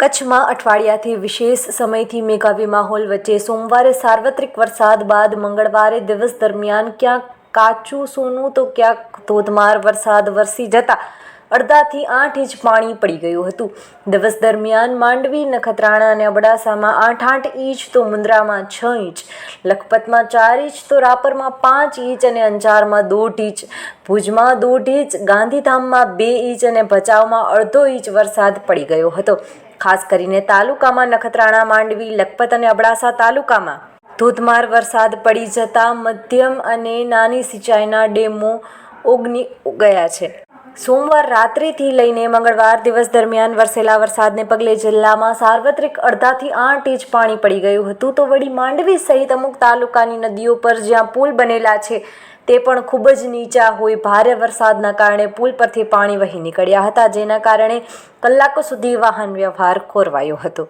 કચ્છમાં અઠવાડિયાથી વિશેષ સમયથી મેઘાવી માહોલ વચ્ચે સોમવારે સાર્વત્રિક વરસાદ બાદ મંગળવારે દિવસ દરમિયાન ક્યાંક કાચું સોનું તો ક્યાંક ધોધમાર વરસાદ વરસી જતા અડધાથી આઠ ઇંચ પાણી પડી ગયું હતું. દિવસ દરમિયાન માંડવી, નખત્રાણા અને અબડાસામાં આઠ આઠ ઇંચ તો મુન્દ્રામાં છ ઇંચ, લખપતમાં ચાર ઇંચ તો રાપરમાં પાંચ ઇંચ અને અંજારમાં દોઢ ઇંચ, ભુજમાં દોઢ ઇંચ, ગાંધીધામમાં બે ઇંચ અને ભચાઉમાં અડધો ઇંચ વરસાદ પડી ગયો હતો. ખાસ કરીને તાલુકામાં નખત્રાણા, માંડવી, લખપત અને અબડાસા તાલુકામાં ધોધમાર વરસાદ પડી જતા મધ્યમ અને નાની સિંચાઈના ડેમો ઓગની ગયા છે. સોમવાર રાત્રિથી લઈને મંગળવાર દિવસ દરમિયાન વરસેલા વરસાદને પગલે જિલ્લામાં સાર્વત્રિક અડધાથી આઠ ઇંચ પાણી પડી ગયું હતું. તો વળી માંડવી સહિત અમુક તાલુકાની નદીઓ પર જ્યાં પુલ બનેલા છે, તે પણ ખૂબ જ નીચા હોય ભારે વરસાદના કારણે પુલ પરથી પાણી વહી નીકળ્યા હતા, જેના કારણે કલાકો સુધી વાહન વ્યવહાર ખોરવાયો હતો.